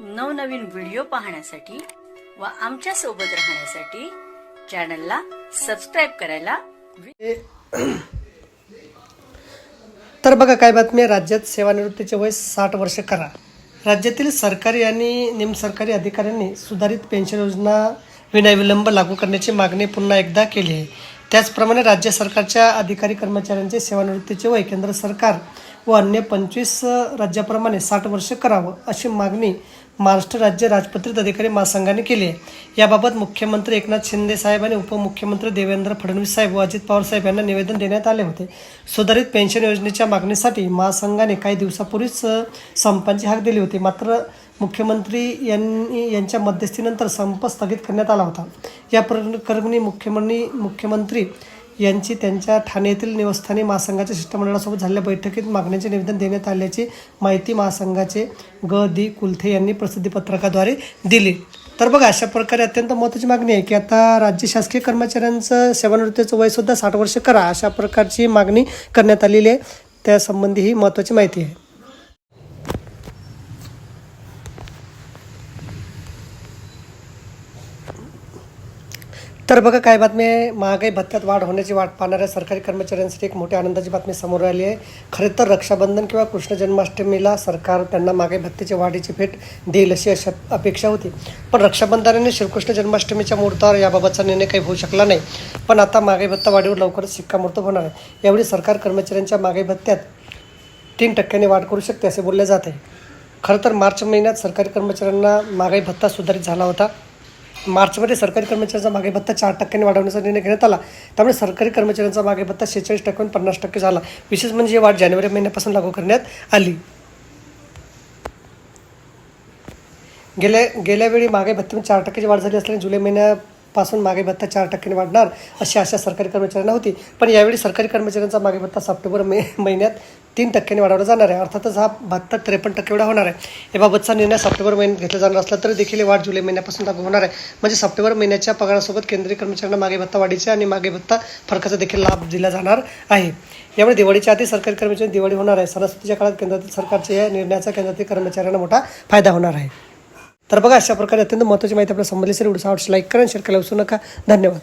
नवनवीन व्हिडिओ पाहण्यासाठी व आमच्यासोबत राहण्यासाठी चॅनलला सबस्क्राईब करायला तर बघा काय बातमी आहे? राज्यात सेवानिवृत्तीचे वय साठ वर्ष करा. राज्यातील सरकारी आणि निमसरकारी अधिकाऱ्यांनी सुधारित पेन्शन योजना विनाविलंब लागू करण्याची मागणी पुन्हा एकदा केली आहे. त्याचप्रमाणे राज्य सरकारच्या अधिकारी कर्मचाऱ्यांचे सेवानिवृत्तीचे वय केंद्र सरकार व अन्य पंचवीस राज्याप्रमाणे साठ वर्ष करावं अशी मागणी महाराष्ट्र राज्य राजपत्रित अधिकारी महासंघाने केली आहे. याबाबत मुख्यमंत्री एकनाथ शिंदे साहेब आणि उपमुख्यमंत्री देवेंद्र फडणवीस साहेब व अजित पवार साहेब यांना निवेदन देण्यात आले होते. सुधारित पेन्शन योजनेच्या मागणीसाठी महासंघाने काही दिवसापूर्वीच संपांची संपाची हाक दिली होती. मात्र मुख्यमंत्री यांनी यांच्या मध्यस्थीनंतर संप स्थगित करण्यात आला होता. या प्रकरणी मुख्यमंत्री मुख्यमंत्री यांची त्यांच्या ठाणे येथील निवासस्थानी महासंघाच्या शिष्टमंडळासोबत झालेल्या बैठकीत मागण्याचे निवेदन देण्यात आल्याची माहिती महासंघाचे ग. दी. कुलथे यांनी प्रसिद्धीपत्रकाद्वारे दिली. तर बघा अशा प्रकारे अत्यंत महत्त्वाची मागणी आहे की आता राज्य शासकीय कर्मचाऱ्यांचं सेवानिवृत्तीचं वयसुद्धा साठ वर्ष करा अशा प्रकारची मागणी करण्यात आलेली आहे. त्यासंबंधी ही महत्त्वाची माहिती आहे. तर बघा काय बातमी आहे? महागाई भत्त्यात वाढ होण्याची वाट पाहणाऱ्या सरकारी कर्मचाऱ्यांसाठी एक मोठी आनंदाची बातमी समोर आली आहे. खरे तर रक्षाबंधन किंवा कृष्ण जन्माष्टमीला सरकार त्यांना महागाई भत्त्याची वाढीची भेट देईल अशी अशा अपेक्षा होती. पण रक्षाबंधनाने श्रीकृष्ण जन्माष्टमीच्या मुहूर्तावर याबाबतचा निर्णय काही होऊ शकला नाही. पण आता महागाई भत्ता वाढीवर लवकरच शिक्कामोर्तब होणार आहे. यावेळी सरकार कर्मचाऱ्यांच्या महागाई भत्त्यात तीन टक्क्यांनी वाढ करू शकते असे बोलले जात आहे. खरं तर मार्च महिन्यात सरकारी कर्मचाऱ्यांना महागाई भत्ता सुधारित झाला होता. मार्चमध्ये सरकारी कर्मचाऱ्यांचा मागे भत्ता चार टक्क्यांनी वाढवण्याचा निर्णय घेण्यात आला. त्यामुळे सरकारी कर्मचाऱ्यांचा मागे भत्ता शेहेचाळीस टक्क्याहून पन्नास टक्के झाला. विशेष म्हणजे वाढ जानेवारी महिन्यापासून लागू करण्यात आली. गेल्या गेल्या वेळी मागे भत्त्यामध्ये चार टक्क्याची वाढ झाली असल्याने जुलै पासून मागे भत्ता चार टक्क्याने वाढणार अशी आशा सरकारी कर्मचाऱ्यांना होती. पण यावेळी सरकारी कर्मचाऱ्यांचा मागे भत्ता सप्टेंबर मे महिन्यात तीन टक्क्याने वाढवला जाणार आहे. अर्थातच हा भत्ता त्रेपन्न टक्के एवढा होणार आहे. याबाबतचा निर्णय सप्टेंबर महिन्यात घेतला जाणार असला तरी देखील वाढ जुलै महिन्यापासून लागू होणार आहे. म्हणजे सप्टेंबर महिन्याच्या पगारासोबत केंद्रीय कर्मचाऱ्यांना मागे भत्ता वाढीचे आणि मागे भत्ता फरकाचा देखील लाभ दिला जाणार आहे. यामुळे दिवाळीच्या आधी सरकारी कर्मचारी दिवाळी होणार आहे. सणासुदीच्या काळात केंद्रातील सरकारच्या या निर्णयाचा केंद्रातील कर्मचाऱ्यांना मोठा फायदा होणार आहे. तर बघा अशा प्रकारे अत्यंत महत्त्वाची माहिती आपल्या संबंधित व्हिडिओ आवडल्यास लाईक करा शेअर करायला विसरू नका. धन्यवाद.